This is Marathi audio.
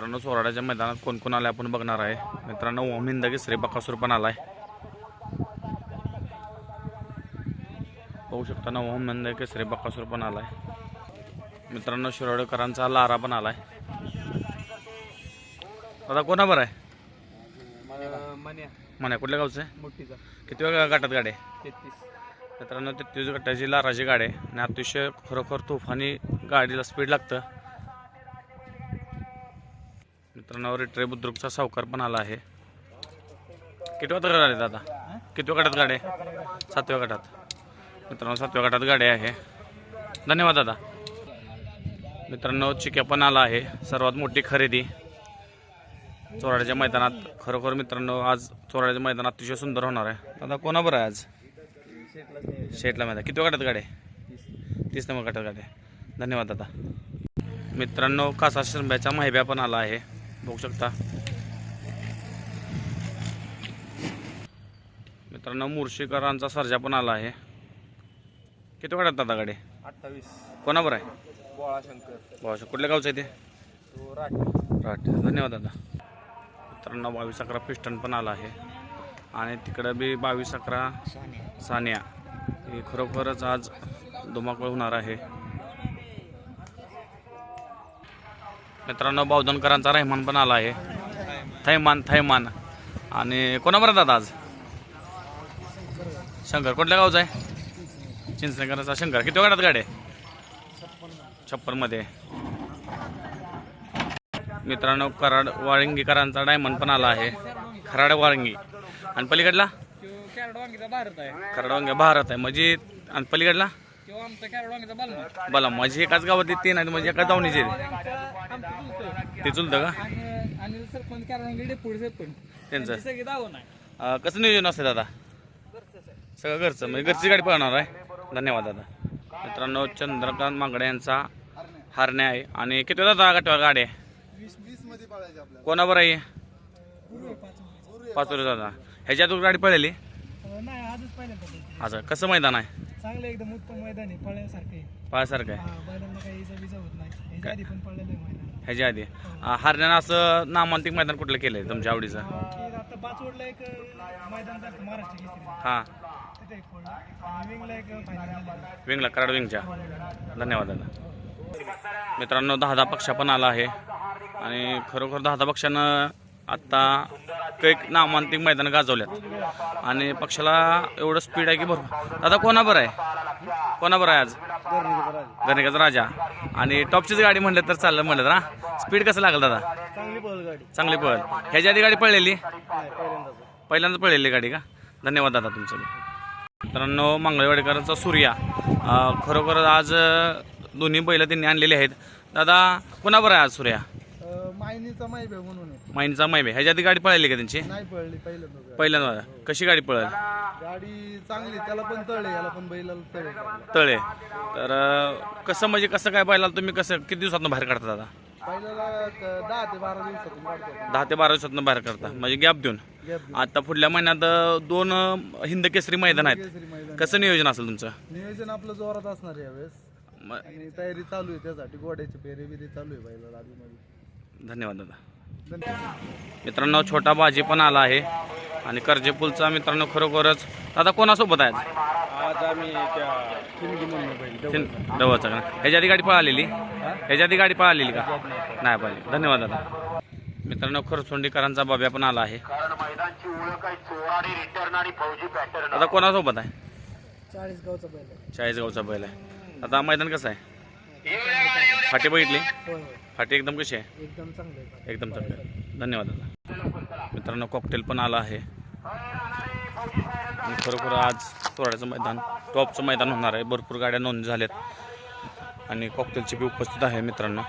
मित्रांनो सोराड्याच्या मैदानात कोण कोण आले आपण बघणार आहे. मित्रांनो ओमिंद केसरी बकासूर पण आलाय. बघू शकता ना ओमिंद केसरी बकासूर पण आलाय. मित्रांनो शिरोडेकरांचा लारा पण आलाय. आता कोणा बरं आहे? मन्या. म्हणे कुठल्या गावचं आहे? मोठीचा. किती वेळा गाठात गाडी? तेहतीस. मित्रांनो तेहतीस गटाची लाराची गाडी आहे. आणि अतिशय खरोखर तुफानी गाडीला स्पीड लागतं. मित्रांनो रिट्रे बुद्रुकचा सावकार पण आला आहे. किती वाजता गाडी आहे दादा? किती गटात गाडी आहे? सातव्या गटात. मित्रांनो सातव्या गटात गाडी आहे. धन्यवाद दादा. मित्रांनो चिक्या पण आला आहे. सर्वात मोठी खरेदी. चोराड्याच्या मैदानात खरोखर मित्रांनो आज चोराड्याच्या मैदान अतिशय सुंदर होणार आहे. दादा कोणाबरोबर आहे आज? शेटला मैदान. किती गटात गाडी आहे? तीस नंबर गटात गाडी धन्यवाद दादा. मित्रांनो कासा शिरंब्याच्या माहिब्या पण आला आहे. बघू शकता. मित्रांनो मुर्शीकरांचा सर्जा पण आला आहे. किती गटात दादा गाडी? अठ्ठावीस. कोणाबरोबर आहे? बोळा शंकर भाऊ कुठल्या गावचं आहे ते? राठ धन्यवाद दादा. मित्रांनो बावीस अकरा पिस्टन पण आला आहे. आणि तिकडं बी बावीस अकरा सानिया. ही खरोखरच आज धुमाकूळ होणार आहे. मित्रांनो बावधनकरांचा रहमान पण आला आहे. थैमान थैमान. आणि कोणाबरोबर दादा आज? शंकर कुठल्या गावचा आहे? चिंचणेकरांचा. शंकर किती गाडात गाडी आहे? छप्पनमध्ये. मित्रांनो कराड वाळंगीकरांचा डायमंड पण आला आहे. खराड वाळंगी. आणि पलीकडला? खराड वांगे भारत आहे. म्हणजे आणि पलीकडला? किंवा आमचा कॅरड वांगीचा बालमा बोला म्हणजे एकाच गावातले तीन आहेत म्हणजे एकाच दावणीचे आमचं चुलतं. ते चुलतं का? आणि आणि सरपंच कॅरड वांगी डेपुटी सरपंच त्यांचं? त्यांची सगळी दावण आहे अं, कसं नियोजन असतं दादा? सगळं घरचं म्हणजे घरची गाडी पळणार आहे. धन्यवाद दादा. मित्रांनो चंद्रकांत मांगडे यांचा हारणे आहे. आणि किती दादा गाठवा गाडी? आहे वीस वीसमध्ये पाळायचे आपल्याला कोणाबरोबर आहे? पाच वर्ष दादा. ह्याच्यात गाडी पळलेली नाही आजच पहिल्यांदा असं कसं मैदान आहे? चांगलं एकदम उत्तम मैदान आहे पळण्यासारखं आहे. आहे. हा, बैलांना काही इजा बिजा होत नाही. ह्याच्या आधी पण पळलेलं आहे मैदान. ह्याच्या आधी? अं, हरण्यानं असं नामांतिक मैदान कुठलं केलंय तुमच्या आवडीचं? की आता बाचवडला एक मैदान झालं महाराष्ट्र केसरी. हां. तिथे एक पडलं आणि विंगला एक फायनल झाली विंगला कराड विंगच्या. धन्यवाद दादा. मित्रांनो दहा दहा पक्षा पण आला आहे. आणि खरोखर दहा दहा पक्षानं आत्ता कैक नामांतिक मैदान गाजवल्यात. आणि पक्षाला एवढं स्पीड आहे की भरपूर. दादा कोणाबर आहे? कोणाबर आहे आज? गणिकाचा राजा. आणि टॉपचीच गाडी म्हणलं तर चाललं म्हणलं ना स्पीड कसं लागलं दादा? चांगली पळ गाडी. चांगली पळ ह्याच्या आधी गाडी पळलेली? पहिल्यांदाच. पहिल्यांदा पळलेली गाडी का? धन्यवाद दादा तुमचं. मित्रांनो मंगळवाडीकरांचा सूर्या. खरोखर आज दोन्ही बैल त्यांनी आणलेले आहेत. दादा कोणाबरोबर आहे आज सूर्या? मायनीचा माहिती म्हणून आहे. माईनचा मैबे. ह्याच्या आधी गाडी पळाली का त्यांची? नाही पळली पहिल्यांदाच पहिल्यांदा कशी गाडी पळेल? गाडी चांगली त्याला पण तळे याला पण बैलाला तळे. तळे. तर अं, कसं म्हणजे कसं काय बैलाला तुम्ही कसं किती दिवसातून बाहेर काढता दादा? क- दहा ते बारा दिवसातून काढतो. दहा ते बारा दिवसातून बाहेर काढता. म्हणजे गॅप देऊन. गॅप आता पुढल्या महिन्यात अं, दोन अं, हिंद केसरी मैदान आहेत. केसरी मैदान कसं नियोजन असेल तुमचं? नियोजन आपलं जोरात असणार आहे यावेळेस. म- आणि तयारी चालू आहे त्यासाठी. गोड्याची पेरे बिरे चालू आहे बैलाला आधी मध्ये. धन्यवाद दादा. मित्रांनो छोटा बाजी पण आला आहे. आणि कर्जेपूलचा मित्रांनो खरोखरच दादा कोणासोबत आहे आज? आम्ही डवळचा का? ह्याच्या आधी गाडी पळालेली? ह्याच्या आधी गाडी पळालेली का? नाही पळाली. धन्यवाद दादा. मित्रांनो खरसोंडीकरांचा बाब्या पण आला आहे. आता कोणासोबत आहे? चाळीस गावचा बैल आहे. आता मैदान कसं आहे? फाटी बघितली? होय होय. फाटी एकदम कशी आहे? एकदम चांगलं आहे एकदम चांगलं धन्यवाद दादा. मित्रांनो कॉकटेल पण आलं आहे. आणि खरोखर आज सोहळ्याचं मैदान टॉपचं मैदान होणार आहे. भरपूर गाड्या नोंद झाल्यात. आणि कॉकटेलची बी उपस्थित आहे मित्रांनो.